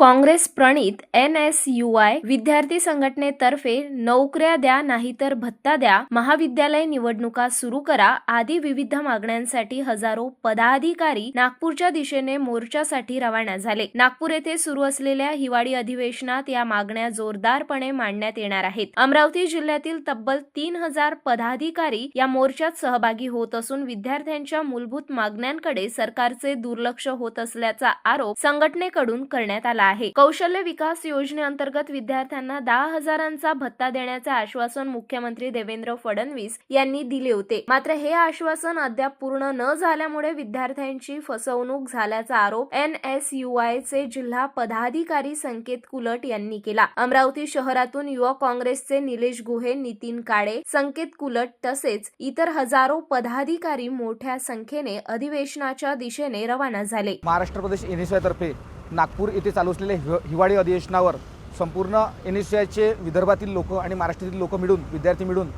काँग्रेस प्रणित N S U I विद्यार्थी संघटनेतर्फे नोकऱ्या द्या नाहीतर भत्ता द्या महाविद्यालय निवडणुका सुरू करा आदी विविध मागण्यांसाठी हजारो पदाधिकारी नागपूरच्या दिशेने मोर्चासाठी रवाना झाले. नागपूर येथे सुरू असलेल्या हिवाळी अधिवेशनात या मागण्या जोरदारपणे मांडण्यात येणार आहेत. अमरावती जिल्ह्यातील तब्बल तीन हजार पदाधिकारी या मोर्चात सहभागी होत असून विद्यार्थ्यांच्या मूलभूत मागण्यांकडे सरकारचे दुर्लक्ष होत असल्याचा आरोप संघटनेकडून करण्यात आला आहे. कौशल्य विकास योजनेअंतर्गत विद्यार्थ्यांना दहा हजारांचा भत्ता देण्याचे आश्वासन मुख्यमंत्री देवेंद्र फडणवीस यांनी दिले होते. मात्र हे आश्वासन अद्याप पूर्ण न झाल्यामुळे विद्यार्थ्यांची फसवणूक झाल्याचा आरोप एन एस यू आय चे जिल्हा पदाधिकारी संकेत कुलट यांनी केला. अमरावती शहरातून युवक काँग्रेसचे निलेश गुहे नितीन काळे संकेत कुलट तसेच इतर हजारो पदाधिकारी मोठ्या संख्येने अधिवेशनाच्या दिशेने रवाना झाले. महाराष्ट्र प्रदेश एनएसआय तर्फे नागपूर येथे चालू असलेल्या हिव हिवाळी अधिवेशनावर संपूर्ण एन एस आयचे विदर्भातील लोक आणि महाराष्ट्रातील लोक मिळून विद्यार्थी मिळून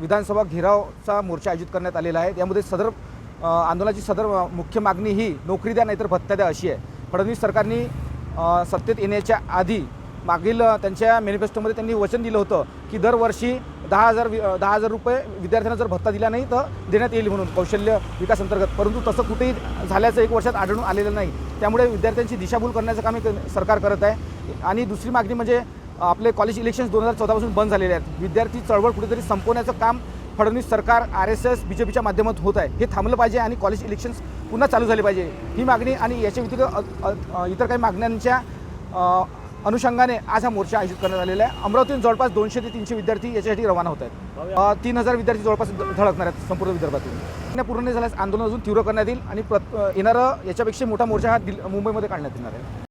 विधानसभा घेरावचा मोर्चा आयोजित करण्यात आलेला आहे. यामध्ये सदर आंदोलनाची सदर मुख्य मागणी ही नोकरी द्या नाहीतर भत्ता द्या अशी आहे. फडणवीस सरकारने सत्तेत येण्याच्या आधी मागील त्यांच्या मॅनिफेस्टोमध्ये त्यांनी वचन दिलं होतं की दरवर्षी दहा हजार दहा हजार रुपये विद्यार्थ्यांना जर भत्ता दिला नाही तर देण्यात येईल म्हणून कौशल्य विकास अंतर्गत. परंतु तसं कुठेही झाल्याचं एक वर्षात आढळून आलेलं नाही. त्यामुळे विद्यार्थ्यांची दिशाभूल करण्याचं काम हे सरकार करत आहे. आणि दुसरी मागणी म्हणजे आपले कॉलेज इलेक्शन्स दोन हजार चौदापासून बंद झालेले आहेत. विद्यार्थी चळवळ कुठेतरी संपवण्याचं काम फडणवीस सरकार R S S B J पीच्या माध्यमात होत आहे. हे थांबलं पाहिजे आणि कॉलेज इलेक्शन्स पुन्हा चालू झाले पाहिजे. ही मागणी आणि याच्या व्यतिरिक्त इतर काही मागण्यांच्या अनुषंगाने आज हा मोर्चा आयोजित करण्यात आलेला आहे. अमरावतीतून जवळपास दोनशे ते तीनशे विद्यार्थी याच्यासाठी रवाना होत आहेत. तीन हजार विद्यार्थी जवळपास धडकणार आहेत संपूर्ण विदर्भातून. पूर्ण नाही झाल्यास आंदोलन अजून तीव्र करण्यात येईल आणि येणारं याच्यापेक्षा मोठा मोर्चा हा दिल मुंबईमध्ये काढण्यात येणार आहे.